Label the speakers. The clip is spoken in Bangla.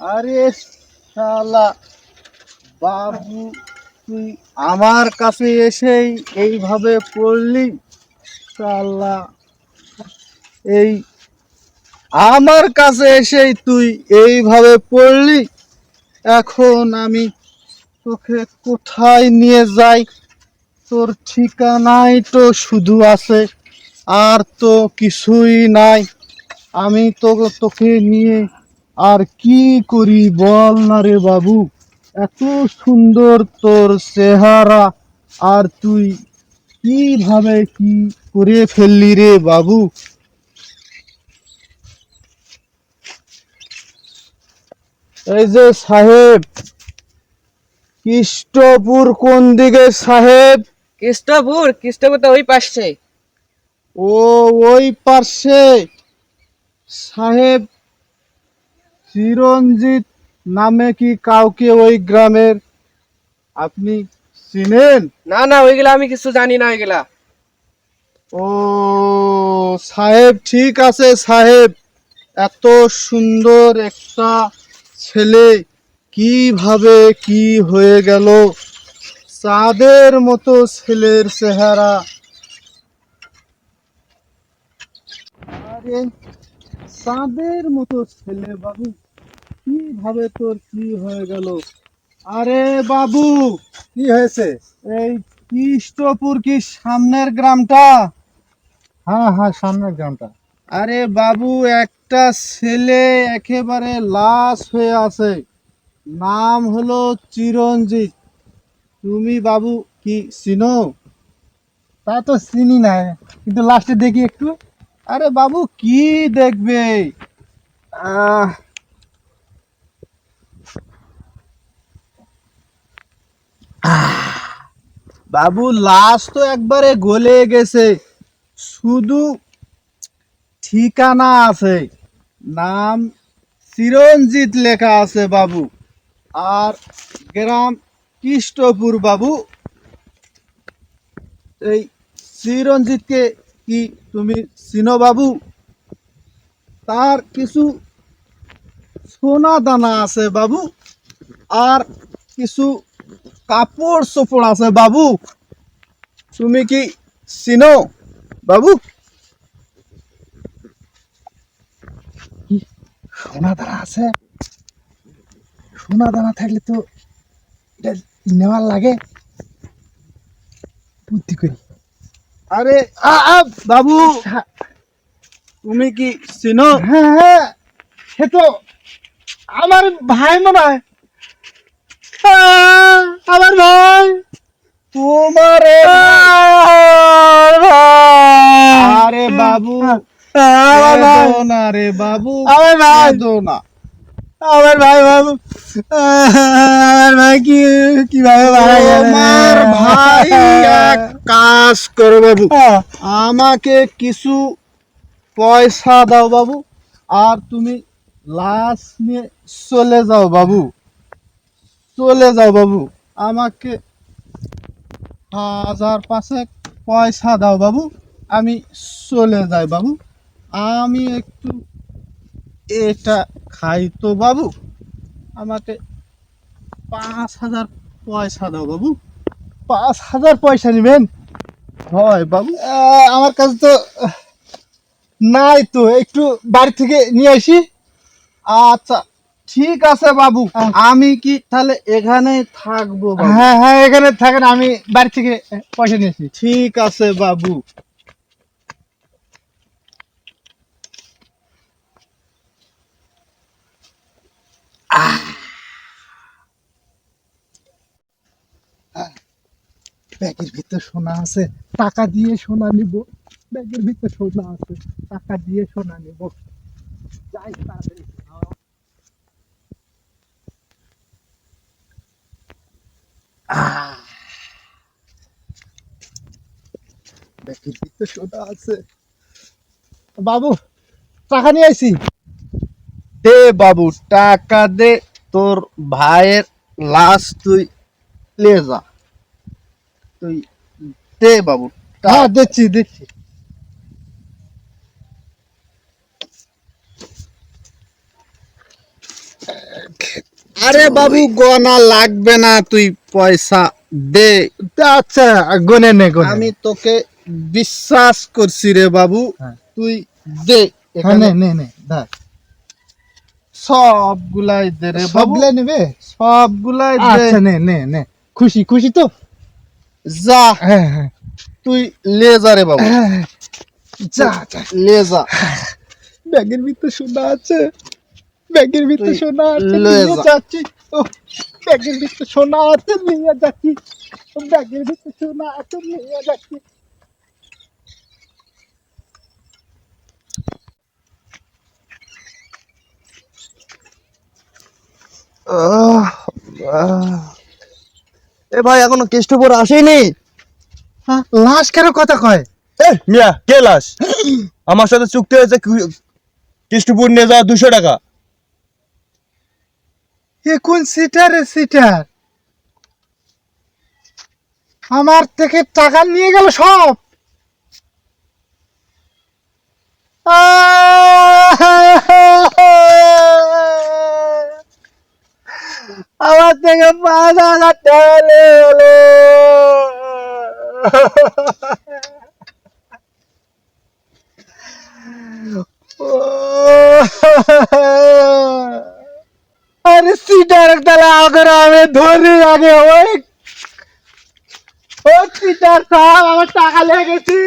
Speaker 1: আরে শালা, বাবু, তুই আমার কাছে এসেই এইভাবে পড়লি? শালা, এই আমার কাছে এসেই তুই এইভাবে পড়লি? এখন আমি তোকে কোথায় নিয়ে যাই? তোর ঠিকানাই তো শুধু আছে, আর তো কিছুই নাই। আমি তো তোকে নিয়ে আর কি করি বল না রে বাবু? এত সুন্দর তোর চেহারা আর তুই কীভাবে কি করে ফেললি রে বাবু? এই যে সাহেব কৃষ্টপুর কোন দিকে সাহেব?
Speaker 2: কৃষ্ণপুর কৃষ্ণপুর তো ওই পাশে।
Speaker 1: ও ওই পার্শ্বে সাহেব চিরঞ্জিত নামে কি কাউকে ওই গ্রামের? আপনি চিনেন?
Speaker 2: না না ওইগুলা আমি কিছু জানি না ওইগুলা।
Speaker 1: ও সাহেব ঠিক আছে সাহেব। এত সুন্দর একটা ছেলে কীভাবে কি হয়ে গেল? চাঁদের মতো ছেলের চেহারা। আরে চাঁদের মতো ছেলে বাবু। কীভাবে তোর কি হয়ে গেল? আরে বাবু কি হয়েছে? এই কৃষ্টপুর কি সামনের গ্রামটা? হ্যাঁ হ্যাঁ সামনের গ্রামটা। আরে বাবু একটা ছেলে একেবারে লাশ হয়ে আছে। নাম হলো চিরঞ্জিত। তুমি বাবু কি চিনো? তা তো চিনি না কিন্তু লাস্টে দেখি একটু। আরে বাবু কি দেখবে? আহ বাবু, লাশ তো একবারে গলে গেছে। শুধু ঠিকানা আছে। নাম চিরঞ্জিত লেখা আছে বাবু। আর গ্রাম কৃষ্টপুর বাবু। এই চিরঞ্জিতকে কি তুমি চিনো বাবু? তার কিছু সোনা দানা আছে বাবু। আর কিছু কাপড় চোপড় আছে বাবু। তুমি কি চিনো? বাবু। সোনা দানা আছে? সোনা দানা থাকলে তো এটা নেওয়ার লাগে। বুদ্ধি করি আরে বাবু। তুমি কি চিনো? হ্যাঁ হ্যাঁ। সে তো আমার ভাই মনে হয় আমার ভাই। তোমার আরে বাবু রে বাবু আমার ভাই। দো না আমার ভাই বাবু। আমার ভাই কি কীভাবে আমার ভাই এক কাজ করো বাবু। আমাকে কিছু পয়সা দাও বাবু আর তুমি লাশ নিয়ে চলে যাও বাবু। চলে যাও বাবু। আমাকে হাজার পাঁচেক পয়সা দাও বাবু। আমি চলে যাই বাবু। আমি একটু এটা খাই তো বাবু। আমাকে পাঁচ হাজার পয়সা দাও বাবু। পাঁচ হাজার পয়সা নেবেন? হয় বাবু। আমার কাছে তো নাই তো। একটু বাড়ি থেকে নিয়ে আসি। আচ্ছা। ঠিক আছে বাবু। আমি কি তাহলে এখানে থাকব হ্যাঁ হ্যাঁ এখানে থাকেন আমি বাড়ি থেকে পয়সা নিয়েছি ঠিক আছে বাবু। ব্যাগের ভিতর সোনা আছে টাকা দিয়ে সোনা নিব। ব্যাগের ভিতর সোনা আছে টাকা দিয়ে সোনা নিব। যাই তাড়াতাড়ি। আছে। বাবু টাকা নিয়ে আইছি। দে বাবু টাকা দে তোর ভাইয়ের লাশ তুই লে যা। তুই দে বাবু হ্যাঁ দিচ্ছি দিচ্ছি। আরে বাবু গনা লাগবে না তুই পয়সা দে।
Speaker 3: আচ্ছা গনে নে গনে
Speaker 1: আমি তোকে বিশ্বাস করছি রে বাবু
Speaker 3: হ্যাঁ।
Speaker 1: তুই দে
Speaker 3: হ্যাঁ
Speaker 1: এখানে।
Speaker 3: নে নে দা
Speaker 1: সবগুলাই দে রে বাবু।
Speaker 3: সবগুলা নেবে?
Speaker 1: সবগুলাই দে।
Speaker 3: আচ্ছা নে নে নে। খুশি খুশি তো?
Speaker 1: যা।
Speaker 3: হ্যাঁ হ্যাঁ।
Speaker 1: তুই লে যা রে বাবু।
Speaker 3: যা যা।
Speaker 1: লে যা
Speaker 3: ব্যাগের ভিতরে সোনা আছে। ব্যাগের ভিতরে সোনা আছে নিয়ে যাচ্ছি। ব্যাগের ভিতরে সোনা আছে নিয়ে যাচ্ছি। ব্যাগের ভিতরে সোনা আছে নিয়ে যাচ্ছি।
Speaker 4: এ ভাই এখনও কেষ্টপুর আসেনি?
Speaker 3: হ্যাঁ, লাশ কেন কথা কয়?
Speaker 4: এ মিয়া কে লাশ? আমার সাথে চুক্তি হয়েছে কি- কেষ্টপুর নিয়ে যাওয়া দুশো টাকা।
Speaker 3: এ কোন সিটার সিটার আমার থেকে টাকা নিয়ে গেল সব। আমার থেকে পাঁচ হাজার টাকা তালা আগে আমি ধরি আগে ওই ও পিটার সাহেব আমার টাকা লেগেছি